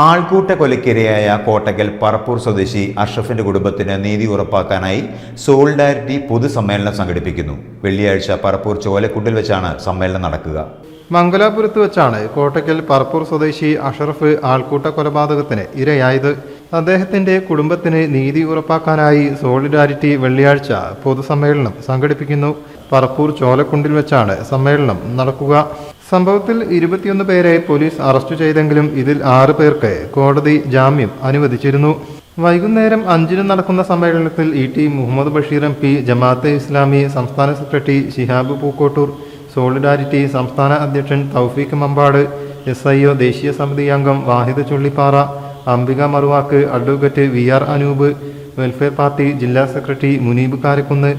ആൾക്കൂട്ട കൊലക്കിരയായ കോട്ടക്കൽ പറപ്പൂർ സ്വദേശി അഷ്റഫിന്റെ കുടുംബത്തിന് നീതി ഉറപ്പാക്കാനായി സോളിഡാരിറ്റി പൊതുസമ്മേളനം സംഘടിപ്പിക്കുന്നു. വെള്ളിയാഴ്ച പറപ്പൂർ ചോലക്കുണ്ടിൽ വെച്ചാണ് സമ്മേളനം നടക്കുക. മംഗലാപുരത്ത് വെച്ചാണ് കോട്ടക്കൽ പറപ്പൂർ സ്വദേശി അഷറഫ് ആൾക്കൂട്ട കൊലപാതകത്തിന് ഇരയായത്. അദ്ദേഹത്തിന്റെ കുടുംബത്തിന് നീതി ഉറപ്പാക്കാനായി സോളിഡാരിറ്റി വെള്ളിയാഴ്ച പൊതുസമ്മേളനം സംഘടിപ്പിക്കുന്നു. പറപ്പൂർ ചോലക്കുണ്ടിൽ വെച്ചാണ് സമ്മേളനം നടക്കുക. സംഭവത്തിൽ ഇരുപത്തിയൊന്ന് പേരെ പോലീസ് അറസ്റ്റ് ചെയ്തെങ്കിലും ഇതിൽ ആറ് പേർക്ക് കോടതി ജാമ്യം അനുവദിച്ചിരുന്നു. വൈകുന്നേരം അഞ്ചിന് നടക്കുന്ന സമ്മേളനത്തിൽ E T Muhammad Basheer M P Jamaat Islami സംസ്ഥാന സെക്രട്ടറി ശിഹാബ് പൂക്കോട്ടൂർ സോളിഡാരിറ്റി സംസ്ഥാന അധ്യക്ഷൻ Thoufeeq Mampad S I O ദേശീയ സമിതി അംഗം Wahid Chullippara Ambika Maruvakku advocate V R Anoop welfare party ജില്ലാ secretary Muneeb Karakunnu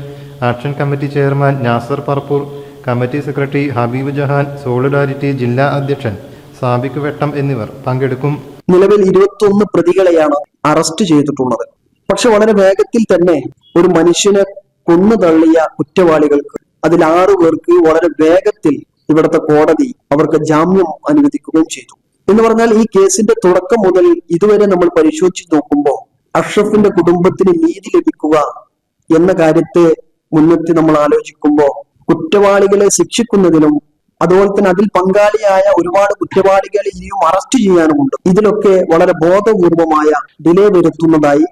action committee chairman Nasar Parappur committee secretary Habeeb Jahan solidarity ജില്ലാ അധ്യക്ഷൻ സാബിക് വെട്ടം എന്നിവർ പങ്കെടുക്കും. നിലവിൽ ഇരുപത്തിയൊന്ന് പ്രതികളെയാണ് അറസ്റ്റ് ചെയ്തിട്ടുള്ളത്. പക്ഷെ വളരെ വേഗത്തിൽ തന്നെ ഒരു മനുഷ്യനെ കൊന്നു തള്ളിയ കുറ്റവാളികൾക്ക് അതിൽ ആറു പേർക്ക് വളരെ വേഗത്തിൽ ഇവിടുത്തെ കോടതി അവർക്ക് ജാമ്യം അനുവദിക്കുകയും ചെയ്തു. എന്ന് പറഞ്ഞാൽ ഈ കേസിന്റെ തുടക്കം മുതൽ ഇതുവരെ നമ്മൾ പരിശോധിച്ച് നോക്കുമ്പോൾ അഷ്റഫിന്റെ കുടുംബത്തിന് നീതി ലഭിക്കുക എന്ന കാര്യത്തെ മുൻനിർത്തി നമ്മൾ ആലോചിക്കുമ്പോൾ കുറ്റവാളികളെ ശിക്ഷിക്കുന്നതിനും അതുപോലെ തന്നെ അതിൽ പങ്കാളിയായ ഒരുപാട് കുറ്റവാളികളെ ഇനിയും അറസ്റ്റ് ചെയ്യാനുമുണ്ട്. ഇതിലൊക്കെ വളരെ ബോധപൂർവമായ ഡിലേ വരുത്തുന്നതായി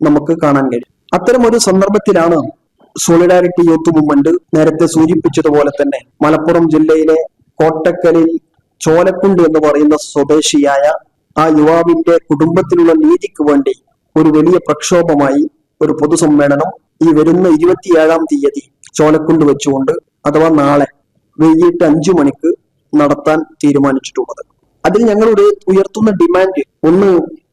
നമുക്ക് കാണാൻ കഴിയും. അത്തരം ഒരു സന്ദർഭത്തിലാണ് സോളിഡാരിറ്റി യൂത്ത് മൂവ്മെന്റ് നേരത്തെ സൂചിപ്പിച്ചതുപോലെ തന്നെ മലപ്പുറം ജില്ലയിലെ കോട്ടക്കലിൽ ചോലക്കുണ്ട് എന്ന് പറയുന്ന സ്വദേശിയായ ആ യുവാവിന്റെ കുടുംബത്തിലുള്ള നീതിക്ക് വേണ്ടി ഒരു വലിയ പ്രക്ഷോഭമായി ഒരു പൊതുസമ്മേളനം ഈ വരുന്ന ഇരുപത്തിയേഴാം തീയതി ചോലക്കുണ്ട് വെച്ചുകൊണ്ട് അഥവാ നാളെ വൈകിട്ട് അഞ്ചു മണിക്ക് നടത്താൻ തീരുമാനിച്ചിട്ടുള്ളത്. അതിൽ ഞങ്ങളുടെ ഉയർത്തുന്ന ഡിമാൻഡ് ഒന്ന്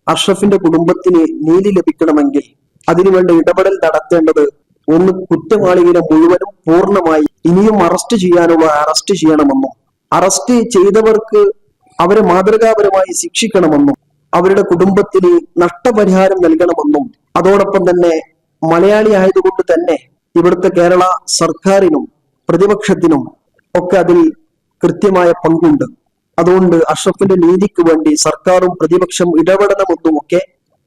അഷ്റഫിന്റെ കുടുംബത്തിന് നീതി ലഭിക്കണമെങ്കിൽ അതിനുവേണ്ട ഇടപെടൽ നടത്തേണ്ടത് ഒന്ന് കുറ്റവാളികളെ മുഴുവനും പൂർണമായി ഇനിയും അറസ്റ്റ് ചെയ്യാനുള്ള അറസ്റ്റ് ചെയ്യണമെന്നും അറസ്റ്റ് ചെയ്തവർക്ക് അവരെ മാതൃകാപരമായി ശിക്ഷിക്കണമെന്നും അവരുടെ കുടുംബത്തിന് നഷ്ടപരിഹാരം നൽകണമെന്നും അതോടൊപ്പം തന്നെ മലയാളി ആയതുകൊണ്ട് തന്നെ ഇവിടുത്തെ കേരള സർക്കാരിനും പ്രതിപക്ഷത്തിനും ഒക്കെ അതിൽ കൃത്യമായ പങ്കുണ്ട്. അതുകൊണ്ട് അഷ്റഫിന്റെ നീതിക്ക് വേണ്ടി സർക്കാരും പ്രതിപക്ഷം ഇടപെടണമെന്നും ഒക്കെ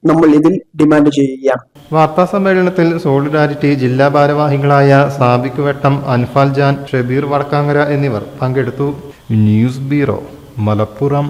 നമ്മൾ ഇതിൽ ഡിമാൻഡ് ചെയ്യുകയാണ്. വാർത്താ സമ്മേളനത്തിൽ സോളിഡാരിറ്റി ജില്ലാ ഭാരവാഹികളായ സാബിക് വെട്ടം അൻഫാൽ ജാൻ ഷബീർ വടക്കാങ്ങര എന്നിവർ പങ്കെടുത്തു. News bureau Malappuram.